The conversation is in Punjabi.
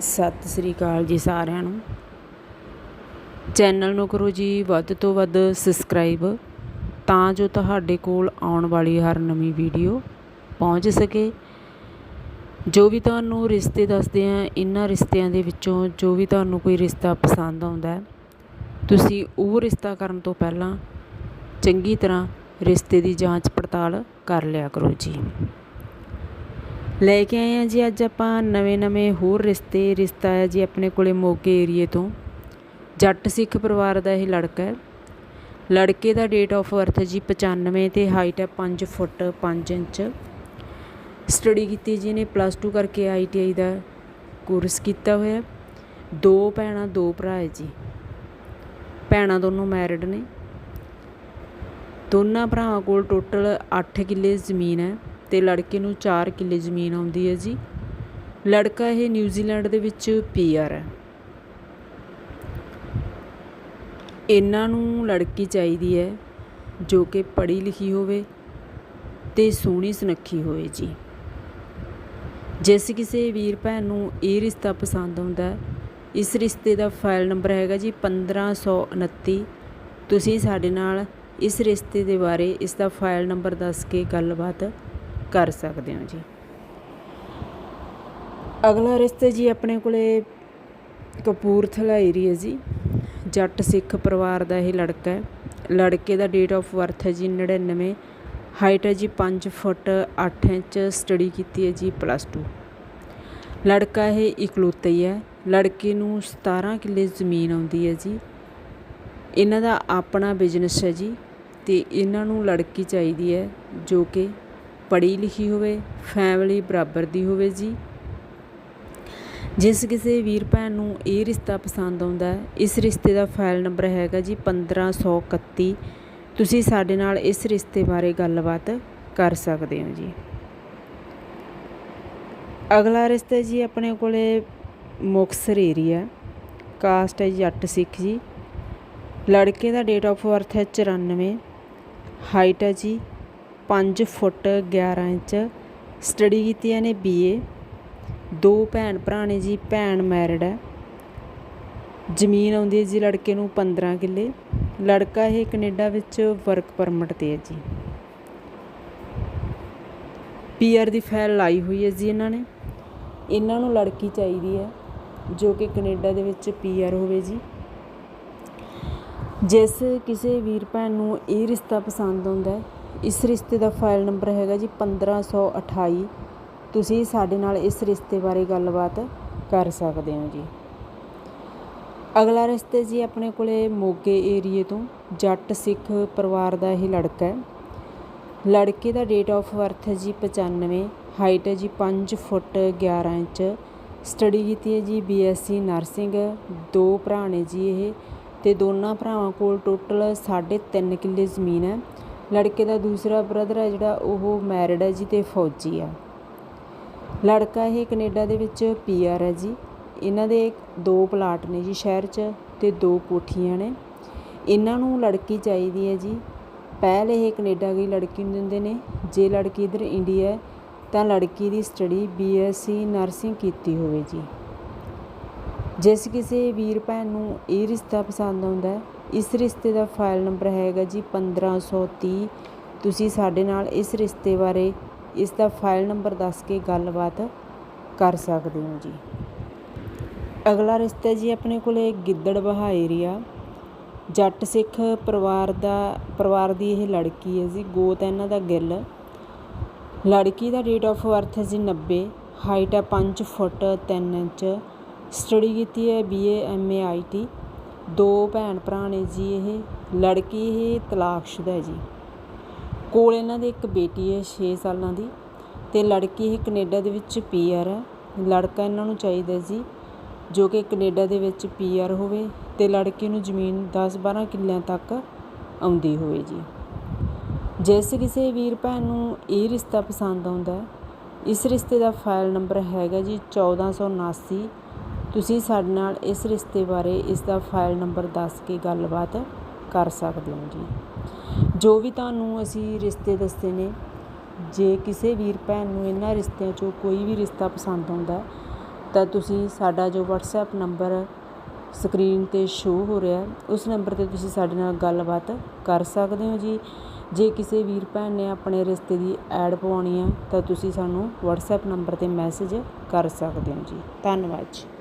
ਸਤਿ ਸ੍ਰੀ ਅਕਾਲ ਜੀ ਸਾਰਿਆਂ ਨੂੰ। ਚੈਨਲ ਨੂੰ ਕਰੋ ਜੀ ਵੱਧ ਤੋਂ ਵੱਧ ਸਬਸਕ੍ਰਾਈਬ ਤਾਂ ਜੋ ਤੁਹਾਡੇ ਕੋਲ ਆਉਣ ਵਾਲੀ ਹਰ ਨਵੀਂ ਵੀਡੀਓ ਪਹੁੰਚ ਸਕੇ। ਜੋ ਵੀ ਤੁਹਾਨੂੰ ਰਿਸ਼ਤੇ ਦੱਸਦੇ ਆ ਇਹਨਾਂ ਰਿਸ਼ਤਿਆਂ ਦੇ ਵਿੱਚੋਂ ਜੋ ਵੀ ਤੁਹਾਨੂੰ ਕੋਈ ਰਿਸ਼ਤਾ ਪਸੰਦ ਆਉਂਦਾ ਹੈ, ਤੁਸੀਂ ਉਹ ਰਿਸ਼ਤਾ ਕਰਨ ਤੋਂ ਪਹਿਲਾਂ ਚੰਗੀ ਤਰ੍ਹਾਂ ਰਿਸ਼ਤੇ ਦੀ ਜਾਂਚ ਪੜਤਾਲ ਕਰ ਲਿਆ ਕਰੋ ਜੀ। ਲੈ ਕੇ ਆਏ ਆ ਜੀ ਅੱਜ ਆਪਾਂ ਨਵੇਂ-ਨਵੇਂ ਹੋਰ ਰਿਸ਼ਤੇ, ਰਿਸ਼ਤਾ ਹੈ ਜੀ ਆਪਣੇ ਕੋਲੇ ਮੋਗੇ ਏਰੀਏ ਤੋਂ। ਜੱਟ ਸਿੱਖ ਪਰਿਵਾਰ ਦਾ ਇਹ ਲੜਕਾ ਹੈ। ਲੜਕੇ ਦਾ ਡੇਟ ਆਫ ਬਰਥ ਜੀ 95 ਤੇ ਹਾਈਟ ਹੈ 5 ਫੁੱਟ 5 ਇੰਚ। ਸਟੱਡੀ ਕੀਤੀ ਜੀ ਨੇ ਪਲੱਸ 2 ਕਰਕੇ ਆਈਟੀਆਈ ਦਾ ਕੋਰਸ ਕੀਤਾ ਹੋਇਆ ਦੋ ਭੈਣਾਂ, ਦੋ ਭਰਾ ਹੈ ਜੀ। ਭੈਣਾਂ ਦੋਨੋਂ ਮੈਰਿਡ ਨੇ। ਦੋਨਾਂ ਭਰਾਵਾਂ ਕੋਲ ਟੋਟਲ 8 ਕਿੱਲੇ ਜ਼ਮੀਨ ਹੈ। ਤੇ ਲੜਕੇ ਨੂੰ 4 ਕਿੱਲੇ ਜ਼ਮੀਨ ਆਉਂਦੀ ਹੈ ਜੀ। ਲੜਕਾ ਇਹ ਨਿਊਜ਼ੀਲੈਂਡ ਦੇ ਵਿੱਚ ਪੀਆਰ ਹੈ। ਇਹਨਾਂ ਨੂੰ ਲੜਕੀ ਚਾਹੀਦੀ ਹੈ ਜੋ ਕਿ ਪੜ੍ਹੀ ਲਿਖੀ ਹੋਵੇ ਤੇ ਸੋਹਣੀ ਸੁਨੱਖੀ ਹੋਵੇ ਜੀ। ਜਿਸ ਕਿਸੇ ਵੀਰ ਭੈਣ ਨੂੰ ਇਹ ਰਿਸ਼ਤਾ ਪਸੰਦ ਆਉਂਦਾ ਇਸ ਰਿਸ਼ਤੇ ਦਾ ਫਾਈਲ ਨੰਬਰ ਹੈਗਾ ਜੀ 1529 ਤੁਸੀਂ ਸਾਡੇ ਨਾਲ ਇਸ ਰਿਸ਼ਤੇ ਦੇ ਬਾਰੇ ਇਸ ਦਾ ਫਾਈਲ ਨੰਬਰ ਦੱਸ ਕੇ ਗੱਲਬਾਤ ਕਰ ਸਕਦੇ ਹੋ ਜੀ। ਅਗਲਾ ਰਿਸ਼ਤਾ ਜੀ ਆਪਣੇ ਕੋਲੇ ਕਪੂਰਥਲਾ ਏਰੀਆ ਜੀ। ਜੱਟ ਸਿੱਖ ਪਰਿਵਾਰ ਦਾ ਇਹ ਲੜਕਾ ਹੈ। ਲੜਕੇ ਦਾ ਡੇਟ ਆਫ ਬਰਥ ਹੈ ਜੀ 99 ਹਾਈਟ ਹੈ ਜੀ 5 ਫੁੱਟ 8 ਇੰਚ। ਸਟੱਡੀ ਕੀਤੀ ਹੈ ਜੀ ਪਲੱਸ 2 ਲੜਕਾ ਇਹ ਇਕਲੌਤਾ ਹੀ ਹੈ। ਲੜਕੇ ਨੂੰ 17 ਕਿੱਲੇ ਜ਼ਮੀਨ ਆਉਂਦੀ ਹੈ ਜੀ। ਇਹਨਾਂ ਦਾ ਆਪਣਾ ਬਿਜ਼ਨਸ ਹੈ ਜੀ ਤੇ ਇਹਨਾਂ ਨੂੰ ਲੜਕੀ ਚਾਹੀਦੀ ਹੈ ਜੋ ਕਿ ਪੜ੍ਹੀ ਲਿਖੀ ਹੋਵੇ ਫੈਮਿਲੀ ਬਰਾਬਰ ਦੀ ਹੋਵੇ ਜੀ। ਜਿਸ ਕਿਸੇ ਵੀਰ ਭੈਣ ਨੂੰ ਇਹ ਰਿਸ਼ਤਾ ਪਸੰਦ ਆਉਂਦਾ ਹੈ, ਇਸ ਰਿਸ਼ਤੇ ਦਾ ਫਾਈਲ ਨੰਬਰ ਹੈਗਾ ਜੀ 1531 ਤੁਸੀਂ ਸਾਡੇ ਨਾਲ ਇਸ ਰਿਸ਼ਤੇ ਬਾਰੇ ਗੱਲਬਾਤ ਕਰ ਸਕਦੇ ਹੋ ਜੀ। ਅਗਲਾ ਰਿਸ਼ਤਾ ਜੀ ਆਪਣੇ ਕੋਲੇ ਮੁਕਤਸਰ ਏਰੀਆ ਕਾਸਟ ਹੈ ਜੱਟ ਸਿੱਖ ਜੀ। ਲੜਕੇ ਦਾ ਡੇਟ ਆਫ ਬਰਥ ਹੈ 94 ਹਾਈਟ ਹੈ ਜੀ 5 ਫੁੱਟ 11 ਇੰਚ ਸਟੱਡੀ ਕੀਤੀ ਹੈ ਨੇ ਬੀਏ ਦੋ ਭੈਣ ਭਰਾ ਨੇ ਜੀ, ਭੈਣ ਮੈਰਿਡ ਹੈ। ਜ਼ਮੀਨ ਆਉਂਦੀ ਹੈ ਜੀ ਲੜਕੇ ਨੂੰ 15 ਕਿੱਲੇ, ਲੜਕਾ ਇਹ ਕੈਨੇਡਾ ਵਿੱਚ ਵਰਕ ਪਰਮਿਟ ਤੇ ਹੈ ਜੀ। ਪੀਆਰ ਦੀ ਫਾਈਲ ਲਾਈ ਹੋਈ ਹੈ ਜੀ ਇਹਨਾਂ ਨੇ। ਇਹਨਾਂ ਨੂੰ ਲੜਕੀ ਚਾਹੀਦੀ ਹੈ ਜੋ ਕਿ ਕੈਨੇਡਾ ਦੇ ਵਿੱਚ ਪੀਆਰ ਹੋਵੇ ਜੀ। ਜਿਸ ਕਿਸੇ ਵੀਰ ਭੈਣ ਨੂੰ ਇਹ ਰਿਸ਼ਤਾ ਪਸੰਦ ਆਉਂਦਾ ਹੈ ਇਸ ਰਿਸ਼ਤੇ ਦਾ ਫਾਈਲ ਨੰਬਰ ਹੈਗਾ ਜੀ 1528 ਤੁਸੀਂ ਸਾਡੇ ਨਾਲ ਇਸ ਰਿਸ਼ਤੇ ਬਾਰੇ ਗੱਲਬਾਤ ਕਰ ਸਕਦੇ ਹੋ ਜੀ। ਅਗਲਾ ਰਿਸ਼ਤੇ ਜੀ ਆਪਣੇ ਕੋਲੇ ਮੋਗੇ ਏਰੀਏ ਤੋਂ, ਜੱਟ ਸਿੱਖ ਪਰਿਵਾਰ ਦਾ ਇਹ ਲੜਕਾ ਹੈ। ਲੜਕੇ ਦਾ ਡੇਟ ਆਫ ਬਰਥ ਹੈ ਜੀ 95 ਹਾਈਟ ਹੈ ਜੀ 5 ਫੁੱਟ 11 ਇੰਚ। ਸਟੱਡੀ ਕੀਤੀ ਹੈ ਜੀ ਬੀਐਸਸੀ ਨਰਸਿੰਗ ਦੋ ਭਰਾ ਨੇ ਜੀ ਇਹ ਤੇ ਦੋਨਾਂ ਭਰਾਵਾਂ ਕੋਲ ਟੋਟਲ 3.5 ਕਿੱਲੇ ਜ਼ਮੀਨ ਹੈ। ਲੜਕੇ ਦਾ ਦੂਸਰਾ ਬ੍ਰਦਰ ਹੈ ਜਿਹੜਾ, ਉਹ ਮੈਰਿਡ ਹੈ ਜੀ ਤੇ ਫੌਜੀ ਆ। ਲੜਕਾ ਇਹ ਕੈਨੇਡਾ ਦੇ ਵਿੱਚ ਪੀਆਰ ਹੈ ਜੀ। ਇਹਨਾਂ ਦੇ ਦੋ ਪਲਾਟ ਨੇ ਜੀ ਸ਼ਹਿਰ 'ਚ ਤੇ ਦੋ ਕੋਠੀਆਂ ਨੇ। ਇਹਨਾਂ ਨੂੰ ਲੜਕੀ ਚਾਹੀਦੀ ਹੈ ਜੀ। ਪਹਿਲ ਇਹ ਕੈਨੇਡਾ ਗਈ ਲੜਕੀ ਨੂੰ ਦਿੰਦੇ ਨੇ। ਜੇ ਲੜਕੀ ਇਧਰ ਇੰਡੀਆ ਤਾਂ ਲੜਕੀ ਦੀ ਸਟੱਡੀ ਬੀਐਸਸੀ ਨਰਸਿੰਗ ਕੀਤੀ ਹੋਵੇ ਜੀ। ਜਿਸ ਕਿਸੇ ਵੀਰ ਭੈਣ ਨੂੰ ਇਹ ਰਿਸ਼ਤਾ ਪਸੰਦ ਆਉਂਦਾ ਇਸ ਰਿਸ਼ਤੇ ਦਾ ਫਾਈਲ ਨੰਬਰ ਹੈਗਾ ਜੀ 1530 ਤੁਸੀਂ ਸਾਡੇ ਨਾਲ ਇਸ ਰਿਸ਼ਤੇ ਬਾਰੇ ਇਸ ਦਾ ਫਾਈਲ ਨੰਬਰ ਦੱਸ ਕੇ ਗੱਲਬਾਤ ਕਰ ਸਕਦੇ ਹੋ ਜੀ। ਅਗਲਾ ਰਿਸ਼ਤਾ ਜੀ ਆਪਣੇ ਕੋਲੇ ਗਿੱਦੜ ਬਹਾ ਏਰੀਆ ਜੱਟ ਸਿੱਖ ਪਰਿਵਾਰ ਦਾ, ਪਰਿਵਾਰ ਦੀ ਇਹ ਲੜਕੀ ਹੈ ਜੀ, ਗੋਤ ਇਹਨਾਂ ਦਾ ਗਿੱਲ। ਲੜਕੀ ਦਾ ਡੇਟ ਆਫ ਬਰਥ ਹੈ ਜੀ 90 ਹਾਈਟ ਹੈ 5 ਫੁੱਟ 3 ਇੰਚ। ਸਟੱਡੀ ਕੀਤੀ ਹੈ ਬੀਏ ਐਮਏ ਆਈਟੀ ਦੋ ਭੈਣ ਭਰਾ ਨੇ ਜੀ ਇਹ, ਲੜਕੀ ਇਹ, ਤਲਾਕਸ਼ੁਦਾ ਹੈ ਜੀ। ਕੋਲ ਇਹਨਾਂ ਦੇ ਇੱਕ ਬੇਟੀ ਹੈ 6 ਸਾਲਾਂ ਦੀ। ਤੇ ਲੜਕੀ ਇਹ ਕੈਨੇਡਾ ਦੇ ਵਿੱਚ ਪੀਆਰ ਹੈ। ਲੜਕਾ ਇਹਨਾਂ ਨੂੰ ਚਾਹੀਦਾ ਜੀ, ਜੋ ਕਿ ਕੈਨੇਡਾ ਦੇ ਵਿੱਚ ਪੀਆਰ ਹੋਵੇ ਤੇ ਲੜਕੀ ਨੂੰ ਜ਼ਮੀਨ 10-12 ਕਿੱਲਿਆਂ ਤੱਕ ਆਉਂਦੀ ਹੋਵੇ ਜੀ। ਜਿਸ ਕਿਸੇ ਵੀਰ ਭੈਣ ਨੂੰ ਇਹ ਰਿਸ਼ਤਾ ਪਸੰਦ ਆਉਂਦਾ ਇਸ ਰਿਸ਼ਤੇ ਦਾ ਫਾਈਲ ਨੰਬਰ ਹੈਗਾ ਜੀ 1479 ਤੁਸੀਂ ਸਾਡੇ ਨਾਲ ਇਸ ਰਿਸ਼ਤੇ ਬਾਰੇ ਇਸ ਦਾ ਫਾਈਲ ਨੰਬਰ ਦੱਸ ਕੇ ਗੱਲਬਾਤ ਕਰ ਸਕਦੇ ਹੋ ਜੀ। ਜੋ ਵੀ ਤੁਹਾਨੂੰ ਅਸੀਂ ਰਿਸ਼ਤੇ ਦੱਸੇ ਨੇ, ਜੇ ਕਿਸੇ ਵੀਰ ਭੈਣ ਨੂੰ ਇਹਨਾਂ ਰਿਸ਼ਤਿਆਂ 'ਚੋਂ ਕੋਈ ਵੀ ਰਿਸ਼ਤਾ ਪਸੰਦ ਆਉਂਦਾ, ਤਾਂ ਤੁਸੀਂ ਸਾਡਾ ਜੋ WhatsApp ਨੰਬਰ ਸਕਰੀਨ 'ਤੇ ਸ਼ੋ ਹੋ ਰਿਹਾ, ਉਸ ਨੰਬਰ 'ਤੇ ਤੁਸੀਂ ਸਾਡੇ ਨਾਲ ਗੱਲਬਾਤ ਕਰ ਸਕਦੇ ਹੋ ਜੀ। ਜੇ ਕਿਸੇ ਵੀਰ ਭੈਣ ਨੇ ਆਪਣੇ ਰਿਸ਼ਤੇ ਦੀ ਐਡ ਪਵਾਉਣੀ ਹੈ ਤਾਂ ਤੁਸੀਂ ਸਾਨੂੰ WhatsApp ਨੰਬਰ 'ਤੇ ਮੈਸੇਜ ਕਰ ਸਕਦੇ ਹੋ ਜੀ। ਧੰਨਵਾਦ ਜੀ।